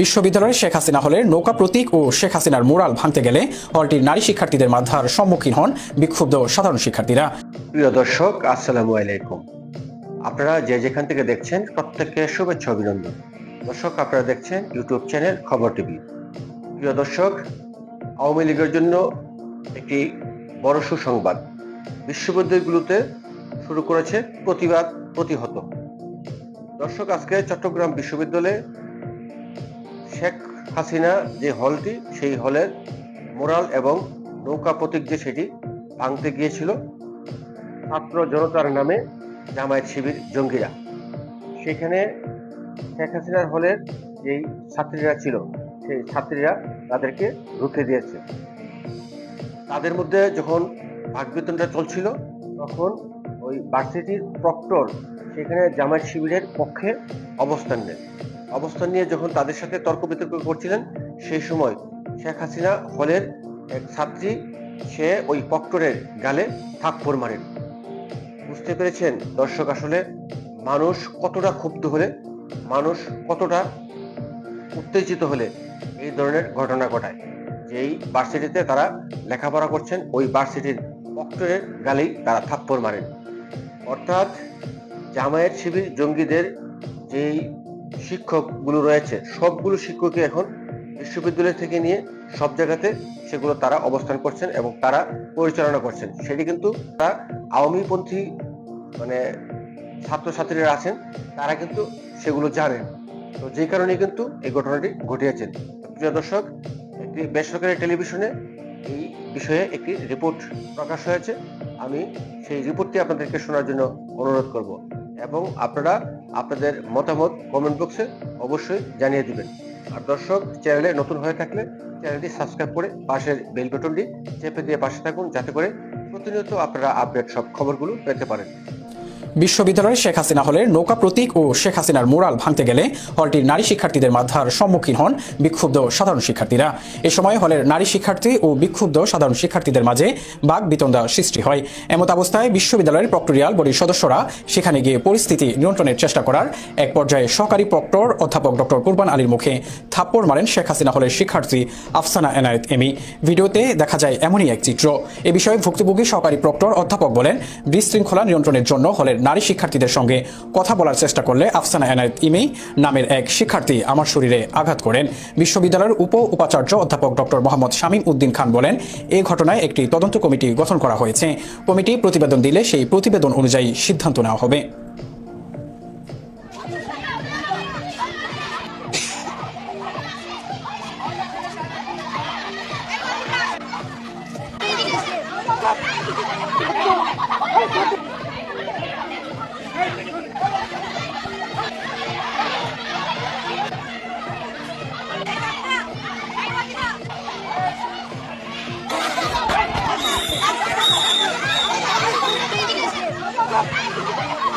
বিশ্ববিদ্যালয়ের শেখ হাসিনা হলের নৌকা প্রতীক ও শেখ হাসিনার মোরাল ভাঙতে গেলে হলটির নারী শিক্ষার্থীদের মাথার সম্মুখীন হন বিক্ষুব্ধ সাধারণ শিক্ষার্থীরা। প্রিয় দর্শক, আসসালামু আলাইকুম। আপনারা যে যেখান থেকে দেখছেন, প্রত্যেককে শুভেচ্ছা অভিনন্দন। দর্শক, আপনারা দেখছেন ইউটিউব চ্যানেল খবর টিভি। প্রিয় দর্শক, আওয়ামী লীগের জন্য একটি বড় সুসংবাদ। বিশ্ববিদ্যালয়গুলোতে শুরু করেছে প্রতিবাদ প্রতিহত। দর্শক, আজকে চট্টগ্রাম বিশ্ববিদ্যালয়ে শেখ হাসিনা যে হলটি, সেই হলের মোরাল এবং নৌকা প্রতীক যে সেটি ভাঙতে গিয়েছিল, ছাত্র জনতার নামে জামায়াত শিবির জঙ্গিরা। সেখানে শেখ হাসিনার হলের যেই ছাত্রীরা ছিল, সেই ছাত্রীরা তাদেরকে রুখে দিয়েছে। তাদের মধ্যে যখন ভাগবেতনটা চলছিল, তখন ওই ভার্সিটির প্রক্টর সেখানে জামায়াত শিবিরের পক্ষে অবস্থান নেন অবস্থান নিয়ে যখন তাদের সাথে তর্ক বিতর্ক করছিলেন, সেই সময় শেখ হাসিনা হলের এক ছাত্রী, সে ওই প্রক্টরের গালে থাপ্পড় মারেন। বুঝতে পেরেছেন দর্শক আসলে মানুষ কতটা ক্ষুব্ধ হলে, মানুষ কতটা উত্তেজিত হলে এই ধরনের ঘটনা ঘটায়। যেই ভার্সিটিতে তারা লেখাপড়া করছেন, ওই ভার্সিটির প্রক্টরের গালেই তারা থাপ্পড় মারেন। অর্থাৎ জামায়াত শিবির জঙ্গিদের যেই শিক্ষকগুলো রয়েছে, সবগুলো শিক্ষকই এখন বিশ্ববিদ্যালয় থেকে নিয়ে সব জায়গাতে সেগুলো তারা অবস্থান করছেন এবং তারা পরিচালনা করছেন। সেটি কিন্তু তারা আওয়ামীপন্থী মানে ছাত্রছাত্রীরা আছেন, তারা কিন্তু সেগুলো জানেন। তো যে কারণে কিন্তু এই ঘটনাটি ঘটিয়েছেন প্রিয় দর্শক, একটি বেসরকারি টেলিভিশনে এই বিষয়ে একটি রিপোর্ট প্রকাশ হয়েছে। আমি সেই রিপোর্টটি আপনাদেরকে শোনার জন্য অনুরোধ করব এবং আপনারা আপনাদের মতামত কমেন্ট বক্সে অবশ্যই জানিয়ে দিবেন। আর দর্শক চ্যানেলে নতুন হয়ে থাকলে চ্যানেলটি সাবস্ক্রাইব করে পাশের বেল বাটনটি চেপে দিয়ে পাশে থাকুন, যাতে করে প্রতিনিয়ত আপনারা আপডেট সব খবরগুলো পেতে পারেন। বিশ্ববিদ্যালয়ের শেখ হাসিনা হলের নৌকা প্রতীক ও শেখ হাসিনার মোরাল ভাঙতে গেলে হলটির নারী শিক্ষার্থীদের মাথার সম্মুখীন হন বিক্ষুব্ধ সাধারণ শিক্ষার্থীরা। এ সময় হলের নারী শিক্ষার্থী ও বিক্ষুব্ধ সাধারণ শিক্ষার্থীদের মাঝে বাঘ বিতন্দা সৃষ্টি হয়। এমত অবস্থায় বিশ্ববিদ্যালয়ের প্রক্টোরিয়াল বডির সদস্যরা সেখানে গিয়ে পরিস্থিতি নিয়ন্ত্রণের চেষ্টা করার এক পর্যায়ে সহকারী প্রক্টর অধ্যাপক ডক্টর কুরবান আলীর মুখে থাপ্পড় মারেন শেখ হাসিনা হলের শিক্ষার্থী আফসানা এনায়েত এমি। ভিডিওতে দেখা যায় এমনই এক চিত্র। এ বিষয়ে ভুক্তভোগী সহকারী প্রক্টর অধ্যাপক বলেন, বিশৃঙ্খলা নিয়ন্ত্রণের জন্য হলের নারী শিক্ষার্থীদের সঙ্গে কথা বলার চেষ্টা করলে আফসানা এনায়েত ইমি নামের এক শিক্ষার্থী আমার শরীরে আঘাত করেন। বিশ্ববিদ্যালয়ের উপ উপাচার্য অধ্যাপক ডক্টর মোহাম্মদ শামীম উদ্দিন খান বলেন এই ঘটনায় একটি তদন্ত কমিটি গঠন করা হয়েছে। কমিটি প্রতিবেদন দিলে সেই প্রতিবেদন অনুযায়ী সিদ্ধান্ত নেওয়া হবে। Thank you. Oh, my God.